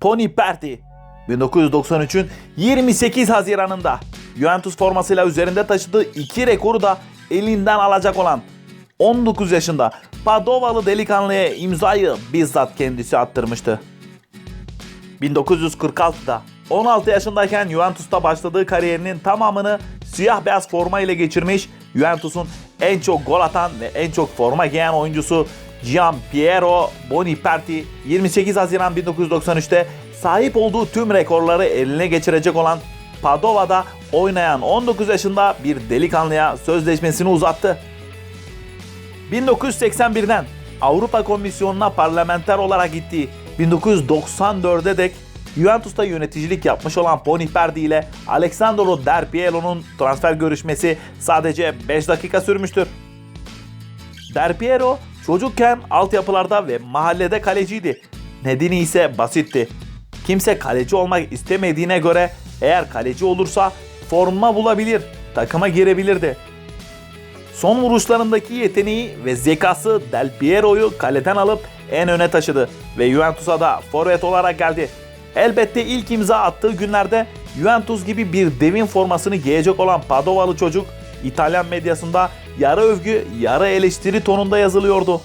Tony Perti 1993'ün 28 Haziran'ında Juventus formasıyla üzerinde taşıdığı iki rekoru da elinden alacak olan 19 yaşında Padovalı delikanlıya imzayı bizzat kendisi attırmıştı. 1946'da 16 yaşındayken Juventus'ta başladığı kariyerinin tamamını siyah beyaz forma ile geçirmiş Juventus'un en çok gol atan ve en çok forma giyen oyuncusu Gian Piero Boniperti 28 Haziran 1993'te sahip olduğu tüm rekorları eline geçirecek olan Padova'da oynayan 19 yaşında bir delikanlıya sözleşmesini uzattı. 1981'den Avrupa Komisyonu'na parlamenter olarak gittiği 1994'e dek Juventus'ta yöneticilik yapmış olan Boniperti ile Alessandro Del Piero'nun transfer görüşmesi sadece 5 dakika sürmüştür. Del Piero çocukken altyapılarda ve mahallede kaleciydi. Nedeni ise basitti. Kimse kaleci olmak istemediğine göre eğer kaleci olursa forma bulabilir, takıma girebilirdi. Son vuruşlarındaki yeteneği ve zekası Del Piero'yu kaleden alıp en öne taşıdı ve Juventus'a da forvet olarak geldi. Elbette ilk imza attığı günlerde Juventus gibi bir devin formasını giyecek olan Padovalı çocuk İtalyan medyasında yarı övgü, yarı eleştiri tonunda yazılıyordu.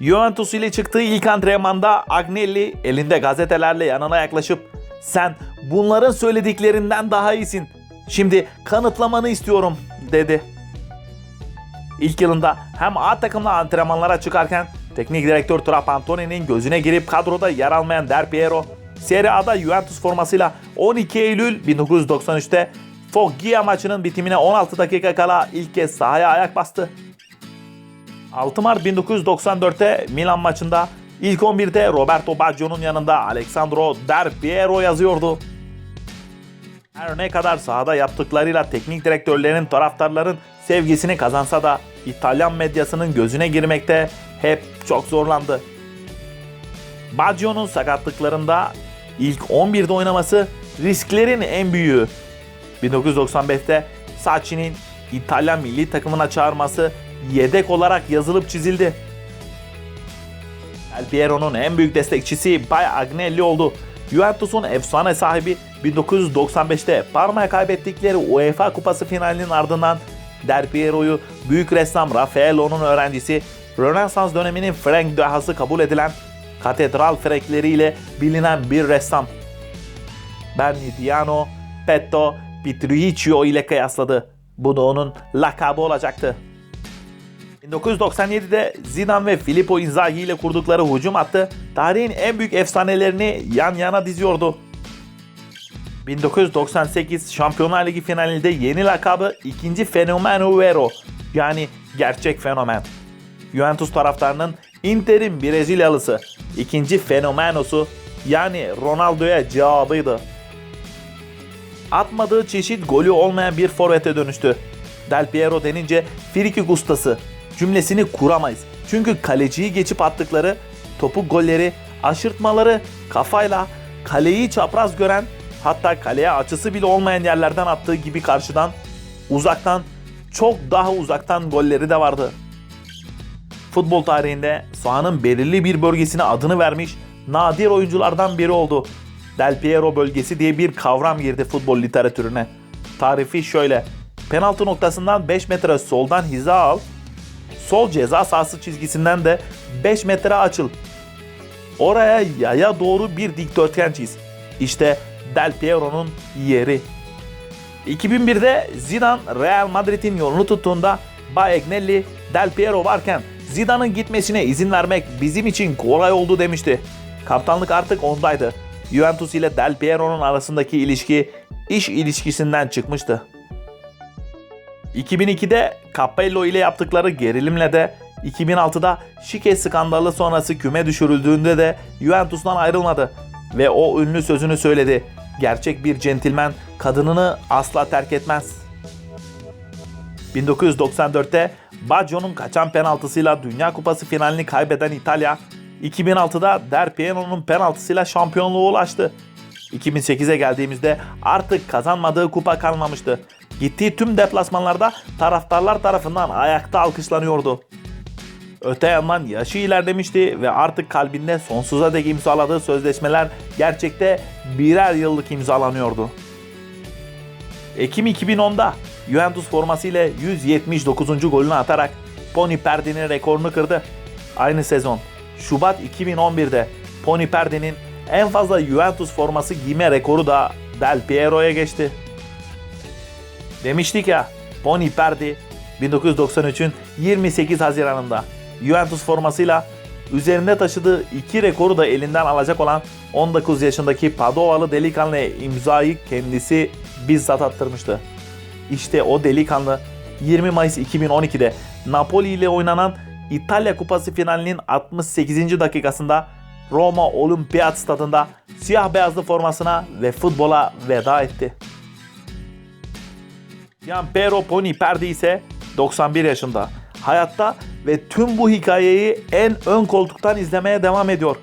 Juventus ile çıktığı ilk antrenmanda Agnelli elinde gazetelerle yanına yaklaşıp "Sen bunların söylediklerinden daha iyisin. Şimdi kanıtlamanı istiyorum." dedi. İlk yılında hem A takımla antrenmanlara çıkarken teknik direktör Trapattoni'nin gözüne girip kadroda yer almayan Del Piero, Serie A'da Juventus formasıyla 12 Eylül 1993'te Foggia maçının bitimine 16 dakika kala ilk kez sahaya ayak bastı. 6 Mart 1994'te Milan maçında ilk 11'de Roberto Baggio'nun yanında Alessandro Del Piero yazıyordu. Her ne kadar sahada yaptıklarıyla teknik direktörlerin taraftarların sevgisini kazansa da İtalyan medyasının gözüne girmekte hep çok zorlandı. Baggio'nun sakatlıklarında ilk 11'de oynaması risklerin en büyüğü. 1995'te Sacchi'nin İtalyan milli takımına çağırması yedek olarak yazılıp çizildi. Del Piero'nun en büyük destekçisi Bay Agnelli oldu. Juventus'un efsane sahibi 1995'te Parma'ya kaybettikleri UEFA Kupası finalinin ardından Del Piero'yu büyük ressam Raffaello'nun öğrencisi, Rönesans döneminin Frank dehası kabul edilen katedral frekleriyle bilinen bir ressam. Bernardiano Petto Petruccio ile kıyasladı. Bu da onun lakabı olacaktı. 1997'de Zidane ve Filippo Inzaghi ile kurdukları hücum hattı tarihin en büyük efsanelerini yan yana diziyordu. 1998 Şampiyonlar Ligi finalinde yeni lakabı ikinci Fenomeno Vero yani gerçek fenomen. Juventus taraftarının Inter'in Brezilyalısı ikinci fenomenosu yani Ronaldo'ya cevabıydı. Atmadığı çeşit golü olmayan bir forvete dönüştü. Del Piero denince frikik ustası cümlesini kuramayız. Çünkü kaleciyi geçip attıkları topuk golleri, aşırtmaları kafayla kaleyi çapraz gören hatta kaleye açısı bile olmayan yerlerden attığı gibi karşıdan uzaktan çok daha uzaktan golleri de vardı. Futbol tarihinde sahanın belirli bir bölgesine adını vermiş nadir oyunculardan biri oldu. Del Piero bölgesi diye bir kavram girdi futbol literatürüne. Tarifi şöyle. Penaltı noktasından 5 metre soldan hiza al. Sol ceza sahası çizgisinden de 5 metre açıl. Oraya yaya doğru bir dikdörtgen çiz. İşte Del Piero'nun yeri. 2001'de Zidane Real Madrid'in yolunu tuttuğunda Bay Agnelli, Del Piero varken Zidane'ın gitmesine izin vermek bizim için kolay oldu demişti. Kaptanlık artık ondaydı. Juventus ile Del Piero'nun arasındaki ilişki iş ilişkisinden çıkmıştı. 2002'de Capello ile yaptıkları gerilimle de 2006'da şike skandalı sonrası küme düşürüldüğünde de Juventus'tan ayrılmadı ve o ünlü sözünü söyledi. Gerçek bir centilmen kadınını asla terk etmez. 1994'te Baggio'nun kaçan penaltısıyla Dünya Kupası finalini kaybeden İtalya, 2006'da Del Piero'nun penaltısıyla şampiyonluğa ulaştı. 2008'e geldiğimizde artık kazanmadığı kupa kalmamıştı. Gittiği tüm deplasmanlarda taraftarlar tarafından ayakta alkışlanıyordu. Öte yandan yaşı ilerlemişti ve artık kalbinde sonsuza dek imzaladığı sözleşmeler gerçekte birer yıllık imzalanıyordu. Ekim 2010'da Juventus formasıyla 179. golünü atarak Pony Perdi'nin rekorunu kırdı. Aynı sezon Şubat 2011'de Pony Perdi'nin en fazla Juventus forması giyme rekoru da Del Piero'ya geçti. Demiştik ya Pony Perdi 1993'ün 28 Haziran'ında Juventus formasıyla üzerinde taşıdığı iki rekoru da elinden alacak olan 19 yaşındaki Padovalı delikanlıya imzayı kendisi bizzat attırmıştı. İşte o delikanlı 20 Mayıs 2012'de Napoli ile oynanan İtalya Kupası finalinin 68. dakikasında Roma Olimpiyat stadında siyah beyazlı formasına ve futbola veda etti. Gianpiero Poni Perdi ise 91 yaşında. Hayatta ve tüm bu hikayeyi en ön koltuktan izlemeye devam ediyor.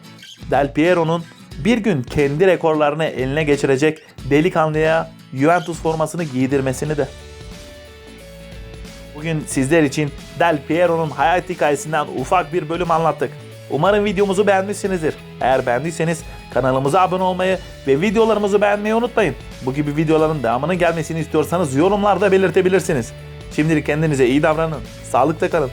Del Piero'nun bir gün kendi rekorlarını eline geçirecek delikanlıya Juventus formasını giydirmesini de. Bugün sizler için Del Piero'nun hayat hikayesinden ufak bir bölüm anlattık. Umarım videomuzu beğenmişsinizdir. Eğer beğendiyseniz kanalımıza abone olmayı ve videolarımızı beğenmeyi unutmayın. Bu gibi videoların devamının gelmesini istiyorsanız yorumlarda belirtebilirsiniz. Şimdilik kendinize iyi davranın. Sağlıkla kalın.